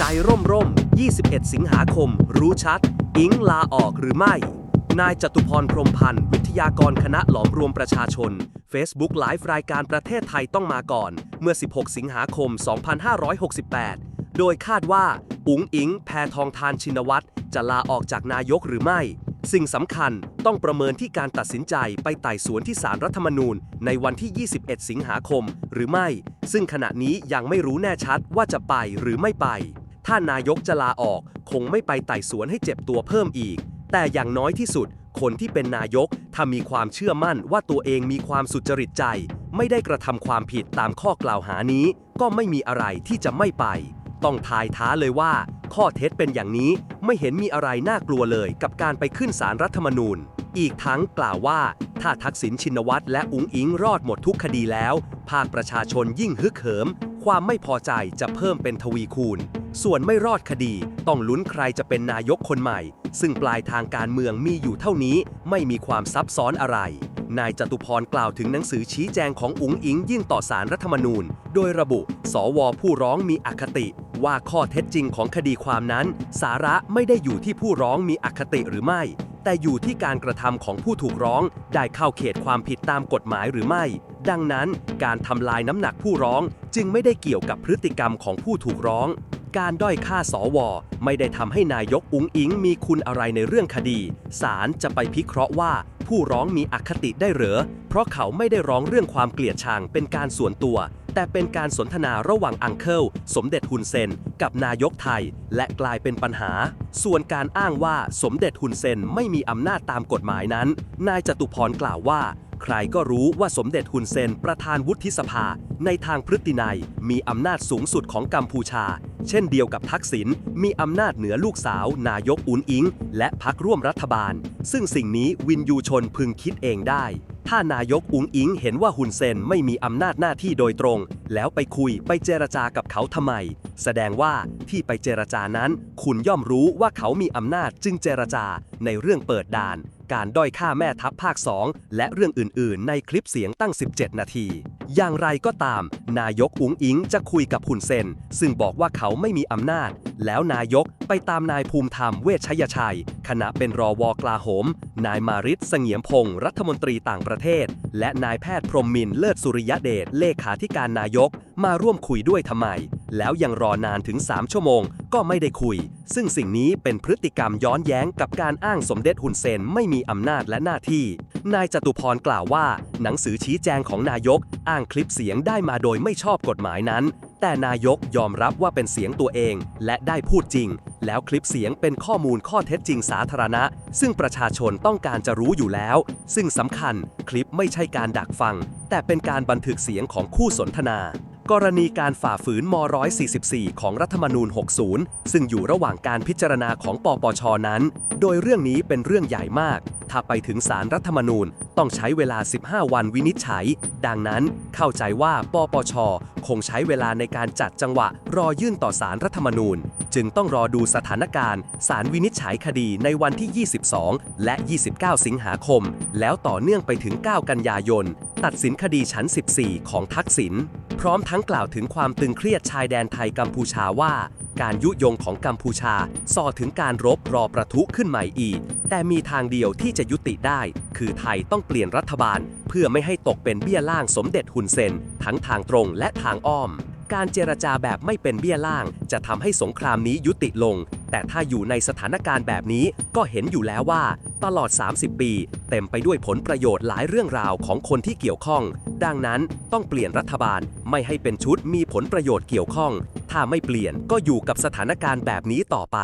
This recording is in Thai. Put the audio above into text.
ใจร่มร่ม 21 สิงหาคม รู้ชัด อิงลาออกหรือไม่ นายจตุพรพรมพันธ์ วิทยากรคณะหลอมรวมประชาชน Facebook ไลฟ์รายการประเทศไทยต้องมาก่อน เมื่อ 16 สิงหาคม 2568 โดยคาดว่า อุ๋งอิง แพทองทานชินวัตร จะลาออกจากนายกหรือไม่ สิ่งสำคัญต้องประเมินที่การตัดสินใจไปไต่สวนที่ศาลรัฐธรรมนูญ ในวันที่ 21 สิงหาคมหรือไม่ ซึ่งขณะนี้ยังไม่รู้แน่ชัดว่าจะไปหรือไม่ไป ถ้านายกจะลาออกคงไม่ไปไต่สวนให้เจ็บตัวเพิ่มอีก แต่อย่างน้อยที่สุด คนที่เป็นนายกถ้ามีความเชื่อมั่นว่าตัวเองมีความสุจริตใจ ไม่ได้กระทำความผิดตามข้อกล่าวหานี้ ก็ไม่มีอะไรที่จะไม่ไป ต้องทายท้าเลยว่า ข้อเท็จเป็นอย่างนี้ไม่เห็นมีอะไรน่ากลัวเลยกับการไปขึ้นศาลรัฐธรรมนูญ อีกทั้งกล่าวว่า ถ้าทักษิณชินวัตรและอุ๋งอิงรอดหมดทุกคดีแล้ว ภาคประชาชนยิ่งฮึกเหิม ความไม่พอใจจะเพิ่มเป็นทวีคูณ ส่วนไม่รอดคดีต้องลุ้นใครจะเป็นนายกคนใหม่ ซึ่งปลายทางการเมืองมีอยู่เท่านี้ไม่มีความซับซ้อนอะไร นายจตุพรกล่าวถึงหนังสือชี้แจงของอุ๋งอิงยื่นต่อสารรัฐธรรมนูญ โดยระบุ สวผู้ร้องมีอคติ ว่าข้อเท็จจริงของคดีความนั้น สาระไม่ได้อยู่ที่ผู้ร้องมีอคติหรือไม่ แต่อยู่ที่การกระทำของผู้ถูกร้อง ได้เข้าเขตความผิดตามกฎหมายหรือไม่ ดังนั้น การทำลายน้ำหนักผู้ร้องจึงไม่ได้เกี่ยวกับพฤติกรรมของผู้ถูกร้อง การด้อยค่าสว ไม่ได้ทำให้นายกอุ๋งอิงมีคุณอะไรในเรื่องคดี ศาลจะไปพิเคราะห์ว่า ผู้ร้องมีอคติได้หรือ เพราะเขาไม่ได้ร้องเรื่องความเกลียดชังเป็นการส่วนตัว แต่เป็นการสนทนาระหว่างอังเคิลสมเด็จฮุนเซน กับนายกไทย และกลายเป็นปัญหา ส่วนการอ้างว่าสมเด็จฮุนเซนไม่มีอำนาจตามกฎหมายนั้น นายจตุพรกล่าวว่าใครก็รู้ว่าสมเด็จฮุนเซนประธานวุฒิสภา ในทางพฤตินัย มีอำนาจสูงสุดของกัมพูชา เช่นเดียวกับทักษิณมีอำนาจเหนือลูกสาว นายกอุนอิง และพักร่วมรัฐบาล ซึ่งสิ่งนี้วินยูชนพึงคิดเองได้ ถ้านายกอุงอิงเห็นว่าฮุนเซนไม่มีอำนาจหน้าที่โดยตรง แล้วไปคุยไปเจรจากับเขาทำไม แสดงว่าที่ไปเจรจานั้น คุณย่อมรู้ว่าเขามีอำนาจจึงเจรจาในเรื่องเปิดด่าน การด้อยค่าแม่ทัพภาค 2 และเรื่องอื่น ๆ ในคลิปเสียงตั้ง 17 นาที อย่างไรก็ตาม นายกอุงอิงจะคุยกับฮุนเซน ซึ่งบอกว่าเขาไม่มีอำนาจ แล้วนายกไปตามนายภูมิธรรมเวชชยชัยขณะเป็นรอวกลาโหม นายมาริศเสงียมพงศ์รัฐมนตรีต่างประเทศ และนายแพทย์พรมมินเลิศสุริยเดชเลขาธิการนายก มาร่วมคุยด้วยทำไม แล้วยังรอนานถึง 3 ชั่วโมง ก็ไม่ได้คุย ซึ่งสิ่งนี้เป็นพฤติกรรมย้อนแย้งกับการอ้างสมเด็จฮุนเซนไม่มีอำนาจและหน้าที่ นายจตุพรกล่าวว่า หนังสือชี้แจงของนายก อ้างคลิปเสียงได้มาโดยไม่ชอบกฎหมายนั้น แต่นายกยอมรับว่าเป็นเสียงตัวเอง และได้พูดจริง แล้วคลิปเสียงเป็นข้อมูลข้อเท็จจริงสาธารณะ ซึ่งประชาชนต้องการจะรู้อยู่แล้ว ซึ่งสำคัญ คลิปไม่ใช่การดักฟัง แต่เป็นการบันทึกเสียงของคู่สนทนา กรณีการฝ่าฝืนม 144 ของรัฐธรรมนูญ 60 ซึ่งอยู่ระหว่างการพิจารณาของปปชนั้น โดยเรื่องนี้เป็นเรื่องใหญ่มาก ถ้าไปถึงศารรัฐธรรมนูญต้องใช้เวลา 15 วันวินิจฉัย ดังนั้นเข้าใจว่าปปช คงใช้เวลาในการจัดจังหวะรอยื่นต่อศารรัฐธรรมนูญ จึงต้องรอดูสถานการณ์ศาลวินิจฉัยคดีในวันที่ 22 และ 29 สิงหาคม แล้วต่อเนื่องไปถึง 9 กันยายน ตัดสินคดีชั้น 14 ของทักษิณพร้อมทั้งกล่าวถึงความตึงเครียดชายแดนไทยกัมพูชาว่า การยุยงของกัมพูชาส่อถึงการรบรอประทุขึ้นใหม่อีก แต่มีทางเดียวที่จะยุติได้ คือไทยต้องเปลี่ยนรัฐบาล เพื่อไม่ให้ตกเป็นเบี้ยล่างสมเด็จฮุนเซน ทั้งทางตรงและทางอ้อม การเจรจาแบบไม่เป็นเบี้ยล่าง จะทำให้สงครามนี้ยุติลง แต่ถ้าอยู่ในสถานการณ์แบบนี้ก็เห็นอยู่แล้วว่า ตลอด 30 ปี เต็มไปด้วยผลประโยชน์หลายเรื่องราวของคนที่เกี่ยวข้อง ดังนั้นต้องเปลี่ยนรัฐบาลไม่ให้เป็นชุดมีผลประโยชน์เกี่ยวข้อง ถ้าไม่เปลี่ยนก็อยู่กับสถานการณ์แบบนี้ต่อไป